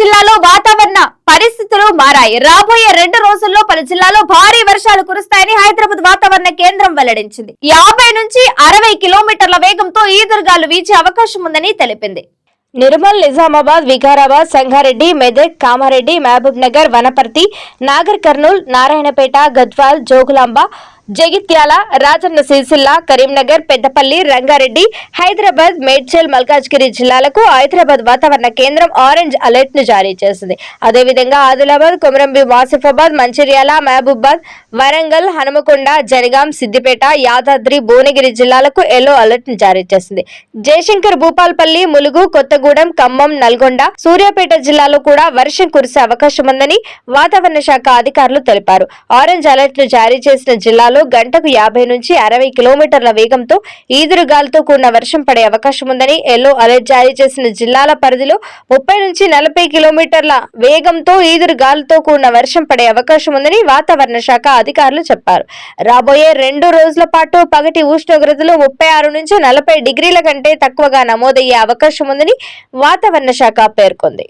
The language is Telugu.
జిల్లాలో వాతావరణ పరిస్థితులు మారాయి. రాబోయే రెండు రోజుల్లో పలు జిల్లాలో భారీ వర్షాలు కురుస్తాయని హైదరాబాద్ వాతావరణ కేంద్రం వెల్లడించింది. యాభై నుంచి అరవై కిలోమీటర్ల వేగంతో ఈదురుగాలు వీచే అవకాశం ఉందని తెలిపింది. నిర్మల్ నిజామాబాద్ వికారాబాద్ సంగారెడ్డి మెదక్ కామారెడ్డి మహబూబ్ నగర్ వనపర్తి నాగర్ కర్నూల్ నారాయణపేట గద్వాల్ జోగులాంబ జగిత్యాల రాజన్న సిరిసిల్ల కరీంనగర్ పెద్దపల్లి రంగారెడ్డి హైదరాబాద్ మేడ్చల్ మల్కాజ్గిరి జిల్లాలకు హైదరాబాద్ వాతావరణ కేంద్రం ఆరెంజ్ అలర్ట్ను జారీ చేసింది. అదేవిధంగా ఆదిలాబాద్ కొమరంబి వాసిఫాబాద్ మంచిర్యాల మహబూబాద్ వరంగల్ హనుమకొండ జనగాం సిద్దిపేట యాదాద్రి భువనగిరి జిల్లాలకు ఎల్లో అలర్ట్ను జారీ చేసింది. జయశంకర్ భూపాల్పల్లి ములుగు కొత్తగూడెం ఖమ్మం నల్గొండ సూర్యాపేట జిల్లాలో కూడా వర్షం కురిసే అవకాశం ఉందని వాతావరణ శాఖ అధికారులు తెలిపారు. ఆరెంజ్ అలర్ట్ను జారీ చేసిన జిల్లాలో గంటకు యాభై నుంచి అరవై కిలోమీటర్ల వేగంతో ఈదురుగాలితో కూడిన వర్షం పడే అవకాశం ఉందని ఎల్లో అలర్ట్ జారీ చేసిన జిల్లాల పరిధిలో ముప్పై నుంచి నలభై కిలోమీటర్ల వేగంతో ఈదురుగాలితో కూడిన వర్షం పడే అవకాశం ఉందని వాతావరణ శాఖ అధికారులు చెప్పారు. రాబోయే రెండు రోజుల పాటు పగటి ఉష్ణోగ్రతలు ముప్పై ఆరు నుంచి నలభై డిగ్రీల కంటే తక్కువగా నమోదయ్యే అవకాశం ఉందని వాతావరణ శాఖ పేర్కొంది.